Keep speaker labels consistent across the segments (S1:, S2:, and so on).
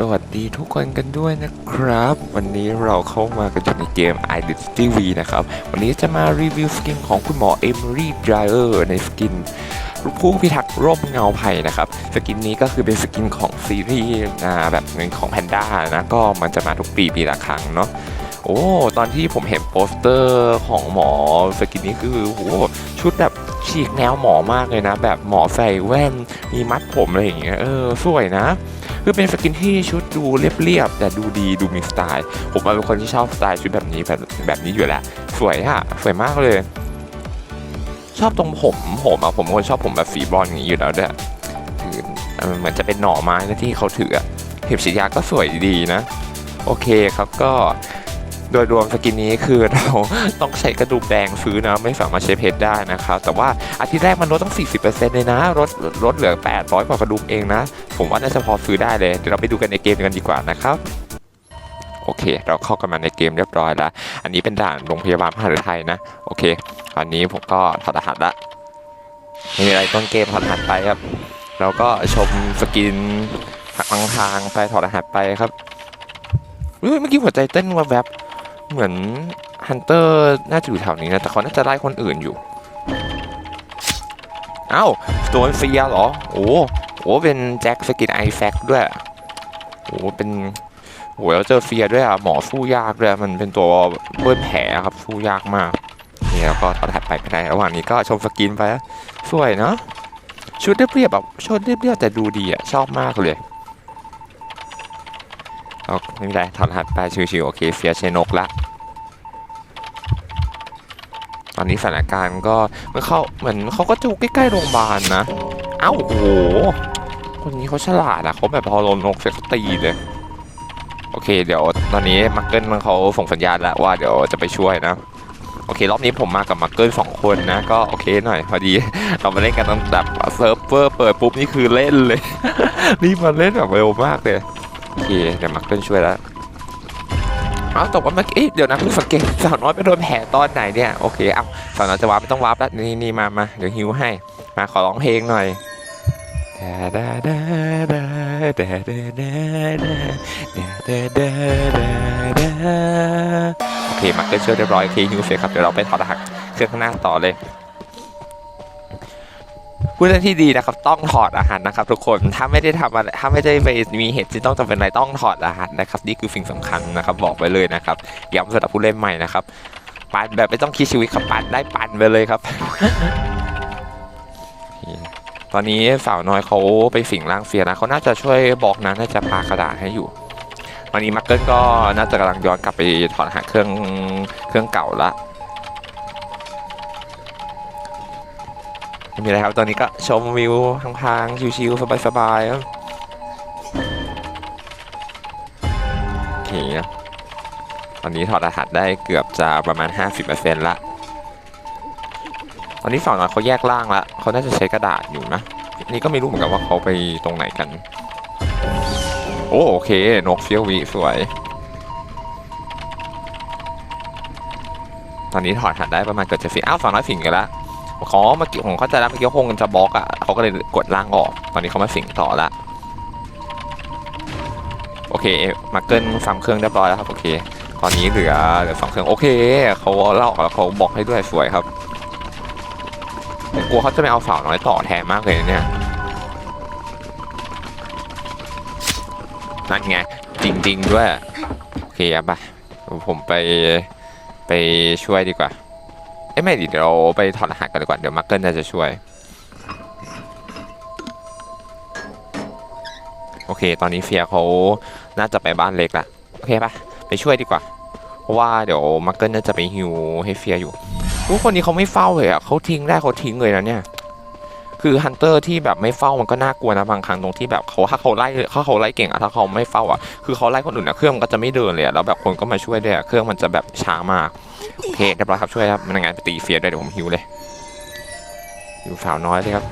S1: สวัสดีทุกคนกันด้วยนะครับ วันนี้เราเข้ามากันอยู่ในเกม Identity V นะครับ วันนี้จะมารีวิวสกินของคุณหมอเอม r y d r y e r ในสกินผู้พิทักษ์ร่มเงาภัยนะครับ สกินนี้ก็คือเป็นสกินของซีรีส์แบบหนึ่งของแพนด้านะ ก็มันจะมาทุกปีปีละครั้งเนาะโอ้ ตอนที่ผมเห็นโปสเตอร์ของหมอสกินนี้คือโอ้ชุดแบบฉีกแนวหมอมากเลยนะ แบบหมอใส่แว่นมีมัดผมอะไรอย่างเงี้ยเออสวยนะ คือเป็นสกินที่ชุดดูเรียบๆแต่ดูดีดูมีสไตล์ ผมเป็นคนที่ชอบสไตล์ชุดแบบนี้แบบแบบนี้อยู่แล้วสวยอะสวยมากเลย ชอบตรงผมผมอะผมคนชอบผมแบบสีบอลอย่างนี้อยู่แล้วด้วยคือเหมือนจะเป็นหน่อไม้นะที่เขาถือเห็บฉีดยาก็สวยดีนะ โอเคครับก็ โดยรวมสกินนี้คือเราต้องใช้กระดุมแดงซื้อนะไม่สามารถใช้เพชรได้นะครับแต่ว่าอาทิตย์แรกมันลดต้อง 40%เลยนะลดลดเหลือ 800 กว่ากระดุมเองนะ ผมว่าน่าจะพอซื้อได้เลยเดี๋ยวเราไปดูกันในเกมกันดีกว่านะครับโอเค เราเข้ากันมาในเกมเรียบร้อยแล้ว อันนี้เป็นด่านโรงพยาบาลมหาไทยนะ โอเคตอนนี้ผมก็ถอดรหัสละไม่มีอะไรต้นเกมถอดรหัสไปครับ เราก็ชมสกินทางทางไปถอดรหัสไปครับเฮ้ยเมื่อกี้หัวใจเต้นว่ะแวบ เหมือนฮันเตอร์น่าจะอยู่แถวนี้นะ แต่เขาน่าจะไล่คนอื่นอยู่ เอ้าโดนเฟียเหรอ โอ้โหเป็นแจ็คสกินไอแฟกด้วย โอ้เป็นโหแล้วเจอเฟียด้วยอะ หมอสู้ยากด้วย มันเป็นตัวเบิ้ลแผลครับ สู้ยากมาก นี่แล้วก็ถอดแท็บไปไม่ได้ ระหว่างนี้ก็ชมสกินไป สวยเนาะ ชุดเรียบๆแบบชุดเรียบๆแต่ดูดีอะ ชอบมากเลย เอาไม่เป็นไรถอดรหัสไปชิวๆโอเคเฟียเชนกละตอนนี้สถานการณ์ก็มันเขาเหมือนเขาก็จูใกล้ๆโรงพยาบาลนะ เอ้าโอ้โหคนนี้เขาฉลาดอะเขาแบบพอลงนกเสร็จเตีเลย โอเค เดี๋ยวตอนนี้มักเกิลเขาส่งสัญญาณแล้วว่าเดี๋ยวจะไปช่วยนะ โอเค รอบนี้ผมมากับมักเกิลสองคนนะ ก็โอเคหน่อย พอดี เรามาเล่นกันตั้งแต่เซิร์ฟเวอร์เปิดปุ๊บนี่คือเล่นเลยนี่มาเล่นแบบเร็วมากเลย โอเคเดี๋ยวมักเกิลช่วยแล้วเอาตกว่าเมื่อกี้เดี๋ยวนะเพิ่งสังเกตสาวน้อยไปโดนแผลตอนไหนเนี่ยโอเคเอาสาวน้อยจะวาร์ปไม่ต้องวาร์ปแล้วนี่นี่มามาเดี๋ยวฮิวให้มาขอร้องเพลงหน่อยดาดาดาดาดาดาดาดาดาดาดาดาโอเคมาเกินเชื่อเรียบร้อยโอเคฮิวเสร็จครับเดี๋ยวเราไปถอดรหัสเครื่องข้างหน้าต่อเลย ผู้เล่นที่ดีนะครับ ต้องถอดรหัสนะครับ ทุกคนถ้าไม่ได้ทำอะไรถ้าไม่ได้ไปมีเหตุที่ต้องจำเป็นอะไรต้องถอดรหัสนะครับนี่คือสิ่งสำคัญนะครับ บอกไว้เลยนะครับย้ำสำหรับผู้เล่นใหม่นะครับปั่นแบบไม่ต้องคิดชีวิตครับปั่นได้ปั่นไปเลยครับ ตอนนี้สาวน้อยเขาไปสิงร่างเฟียนะเขาน่าจะช่วยบอกนะน่าจะปากระดาษให้อยู่ตอนนี้มักเกิลก็น่าจะกำลังย้อนกลับไปถอดรหัสเครื่องเครื่องเก่าละ ไม่มีอะไรครับ ตอนนี้ก็ชมวิวทางๆ ชิวๆ สบายๆครับโอเคนะตอนนี้ถอดรหัสได้เกือบจะประมาณ 50%ละ ตอนนี้ฝั่งน้อยเขาแยกล่างละเขาน่าจะใช้กระดาษอยู่นะ นี่ก็ไม่รู้เหมือนกันว่าเขาไปตรงไหนกัน โอ้โอเค นกเฟี้ยววิสวย ตอนนี้ถอดหัดได้ประมาณเกือบจะสิอ้าวฝั่งน้อยสิงกันละ เขาเมื่อกี้ผมเข้าใจแล้วเมื่อกี้เขาคงจะบล็อกอะเขาก็เลยกดล่างออก ตอนนี้เขามาสิงต่อละโอเคมาเกิลซ้ำเครื่องเรียบร้อยแล้วครับโอเค ตอนนี้เหลือเหลือสองเครื่องโอเคเขาเล่าแล้วเขาบอกให้ด้วยสวยครับผมกลัวเขาจะไม่เอาสาวน้อยต่อแทนมากเลยเนี่ยนั่นไงจริง ๆ ด้วย โอเคอะปะผมไปไปช่วยดีกว่า อ้ยไม่ดิเดี๋ยวเราไปถอดรหัสกันดีกว่า เดี๋ยวมาร์เกิลน่าจะช่วย โอเค ตอนนี้เฟียเขาน่าจะไปบ้านเล็กละโอเคปะไปช่วยดีกว่า เพราะว่าเดี๋ยวมาร์เกิลน่าจะไปฮิวให้เฟียอยู่ทุกคนนี้เขาไม่เฝ้าเลยอะเขาทิ้งได้เขาทิ้งเลยนะเนี่ย คือฮันเตอร์ที่แบบไม่เฝ้ามันก็น่ากลัวนะบางครั้งตรงที่แบบเขาถ้าเขาไล่ถ้าเขาไล่เก่งอะถ้าเขาไม่เฝ้าอะคือเขาไล่คนอื่นอะเครื่องมันก็จะไม่เดินเลยอะแล้วแบบคนก็มาช่วยด้วยอะเครื่องมันจะแบบช้ามาก โอเคเรียบร้อยครับช่วยครับมันงไงไปตีเฟียร์ด้วยเดี๋ยวผมฮิวเลยฮิวสาวน้อยเลยครับ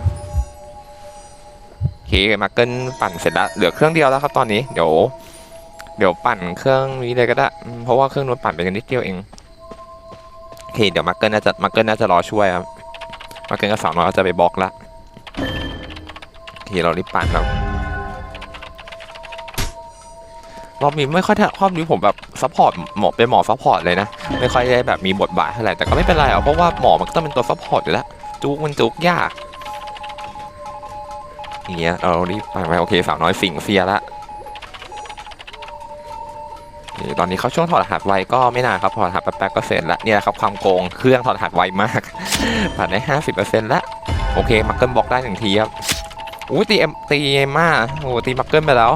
S1: โอเคมาเกิลปั่นเสร็จแล้วเหลือเครื่องเดียวแล้วครับตอนนี้เดี๋ยวเดี๋ยวปั่นเครื่องนี้เลยก็ได้ เพราะว่าเครื่องนู้นปั่นไปกันนิดเดียวเองโอเคเดี๋ยวมาเกิลน่าจะมาเกิลน่าจะรอช่วยครับมาเกิลกับสาวน้อยก็จะไปบล็อกละโอเคเรารีบปั่นครับ รอบนี้ไม่ค่อยรอบนี้ผมแบบซัพพอร์ตหมอเป็นหมอซัพพอร์ตเลยนะ ไม่ค่อยได้แบบมีบทบาทเท่าไหร่แต่ก็ไม่เป็นไรอะเพราะว่าหมอมันก็ต้องเป็นตัวซัพพอร์ตอยู่แล้วจุกมันจุกยากอย่างเงี้ยเรารีบไปไปโอเคสาวน้อยสิงเฟียละตอนนี้เขาช่วงถอดรหัสไวก็ไม่นานครับถอดรหัสแป๊บๆก็เสร็จแล้วเนี่ยครับความโกงเครื่องถอดรหัสไวมากผ่านได้ห้าสิบเปอร์เซ็นต์แล้วโอเคมักเกิลบล็อกได้หนึ่งทีครับอู้ตีเอ็มตีเอ็มมาโอ้ตีมักเกิลไปแล้ว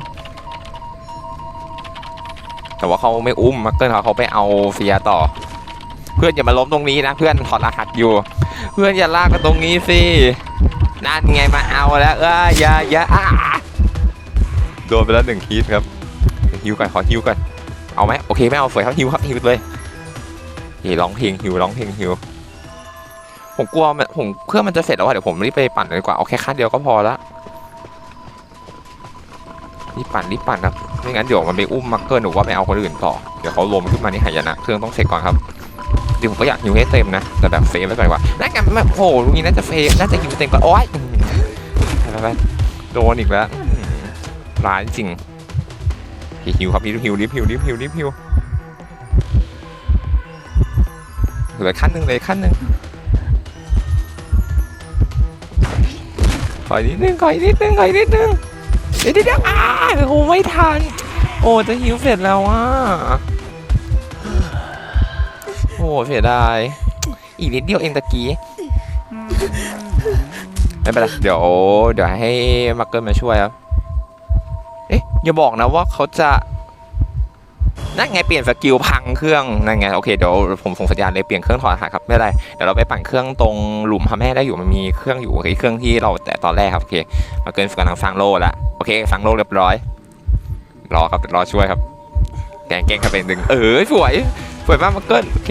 S1: แต่ว่าเขาไม่อุ้มมักเกิลเขาเขาไปเอาเฟียต่อ เพื่อนอย่ามาล้มตรงนี้นะ เพื่อนถอดรหัสอยู่ เพื่อนอย่าลากกันตรงนี้สินั่นไงมาเอาแล้วเอออย่าอย่าโดนไปแล้วหนึ่งฮิตครับฮิวก่อนขอฮิวก่อนเอาไหมโอเคไม่เอาสวยครับฮิวครับฮิวเลยเฮ้ร้องเพลงฮิวร้องเพลงฮิวผมกลัวมันผมเครื่อมันจะเสร็จแล้วอะเดี๋ยวผมรีบไปปั่นเลยดีกว่าเอาแค่คันเดียวก็พอละ รีบปั่นรีบปั่นครับไม่งั้นเดี๋ยวมันไปอุ้มมักเกิลหรือว่าไปเอาคนอื่นต่อเดี๋ยวเขาล้มขึ้นมานี่หายนะเครื่องต้องเสร็จก่อนครับจริงผมก็อยากฮิวให้เต็มนะแต่แบบเฟรมไว้ก่อนดีกว่าน่าจะแบบโอ้โหลุงนี้น่าจะเฟน่าจะฮิวเต็มก่อนโอ๊ยไปไปโดนอีกแล้วร้ายจริงฮิวครับฮิวฮิวรีบฮิวรีบฮิวรีบฮิวเหลือขั้นหนึ่งเลยขั้นหนึ่งขออีกนิดนึงขออีกนิดนึงขออีกนิดนึง เดี๋ยวเดี๋ยวอ้าโอ้ไม่ทัน โอ้จะหิวเสร็จแล้วอะโอ้เสียดายอีกนิดเดียวเองตะกี้ไม่เป็นไรเดี๋ยวเดี๋ยวให้มาเกิลมาช่วยครับเอ๊ะอย่าบอกนะว่าเขาจะนั่นไงเปลี่ยนสกิลพังเครื่องนั่นไงโอเคเดี๋ยวผมส่งสัญญาณเลยเปลี่ยนเครื่องถอดรหัสครับไม่เป็นไรเดี๋ยวเราไปปั่นเครื่องตรงหลุมพระแม่ได้อยู่มันมีเครื่องอยู่ไอ้เครื่องที่เราแต่ตอนแรกครับโอเคมาเกินกำลังสร้างโล่ล้วโอ เคสร้างโล่เรียบร้อย รอครับรอช่วยครับ แกงแกงครับเป็นหนึ่งเออสวยสวยมากมาเกินโอเค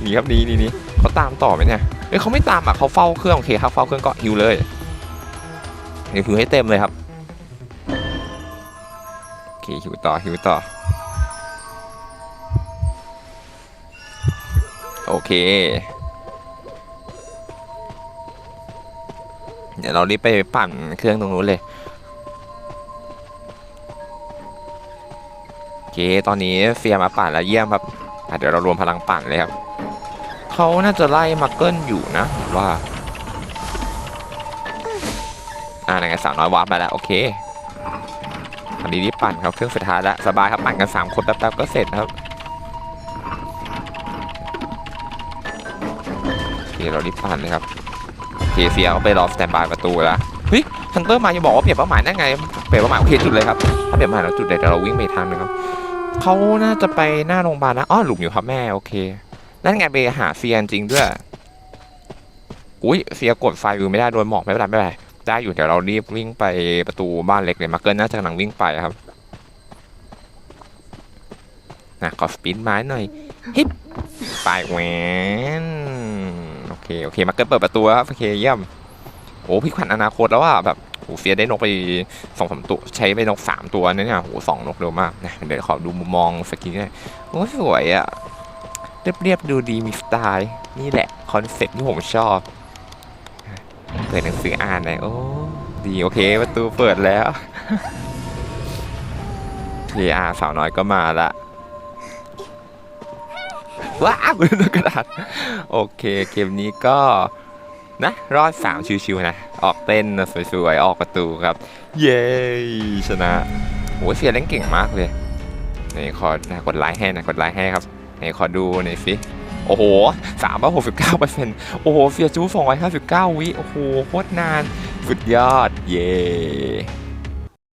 S1: หนีครับหนีหนีหนีเขาตามต่อไหมเนี่ยเอ้ยเขาไม่ตามอะเขาเฝ้าเครื่องโอเคครับเฝ้าเครื่องก็ฮิวเลยเดี๋ยวฮิวให้เต็มเลยครับโอเคฮิวต่อฮิวต่อโอเคเดี๋ยวเรารีบไปปั่นเครื่องตรงนู้นเลย เคตอนนี้เฟียมาปั่นแล้วเยี่ยมครับเดี๋ยวเรารวมพลังปั่นเลยครับเขาน่าจะไล่มาเกิลอยู่นะว่าอ่าไหนสาวน้อยวาร์ปมาแล้วโอเคอันนี้รีบปั่นครับเครื่องสุดท้ายแล้วสบายครับปั่นกันสามคนแป๊บๆก็เสร็จครับโอเคเรารีบปั่นเลยครับโอเคเฟียเขาไปรอสแตนบายประตูแล้วเฮ้ยฮันเตอร์มาจะบอกว่าเปลี่ยนเป้าหมายได้ไงเปลี่ยนเป้าหมายโอเคจุดเลยครับถ้าเปลี่ยนเป้าหมายแล้วจุดเดี๋ยวเราวิ่งไปทางนึงครับ เขาน่าจะไปหน้าโรงพยาบาลนะอ้อหลุมอยู่ครับแม่ โอเค นั่นไงไปหาเฟียนจริงด้วย อุ้ยเฟียกดไฟอยู่ไม่ได้โดนหมอกไม่เป็นไรไม่เป็นไร ได้อยู่เดี๋ยวเรารีบวิ่งไปประตูบ้านเล็กเลยมาเกิลน่าจะกำลังวิ่งไปครับนะขอสปีดไม้หน่อย ฮิปไปแหวนโอเค โอเค มาเกิลเปิดประตูครับ โอเคเยี่ยม โอ้พี่ขวัญอนาคตแล้วว่าแบบ โอ้เฟียได้นกไปสองสามตัวใช้ไปนกสามตัวนั่นเนี่ยโอ้สองนกเร็วมากนะเดี๋ยวขอดูมุมมองสกินหน่อยโอ้สวยอะเรียบๆดูดีมีสไตล์นี่แหละคอนเซ็ปต์ที่ผมชอบเปิดหนังสืออ่านหน่อยโอ้ดีโอเคประตูเปิดแล้วทีอาสาวน้อยก็มาละว้าวกระดาษโอเคเกมนี้ก็ นะรอดสามชิวๆนะ ออกเต้นนะสวยๆ ออกประตูครับ เย้ชนะโอ้ยเสียเล่นเก่งมากเลยนี่ขอนะกดไลค์ให้นะกดไลค์ให้ครับนี่ขอดูหน่อยสิโอ้โหสามร้อยหกสิบเก้าเปอร์เซ็นต์โอ้โหเฟียจูสองร้อยห้าสิบเก้าวิโอ้โหโคตรนาน สุดยอด เย่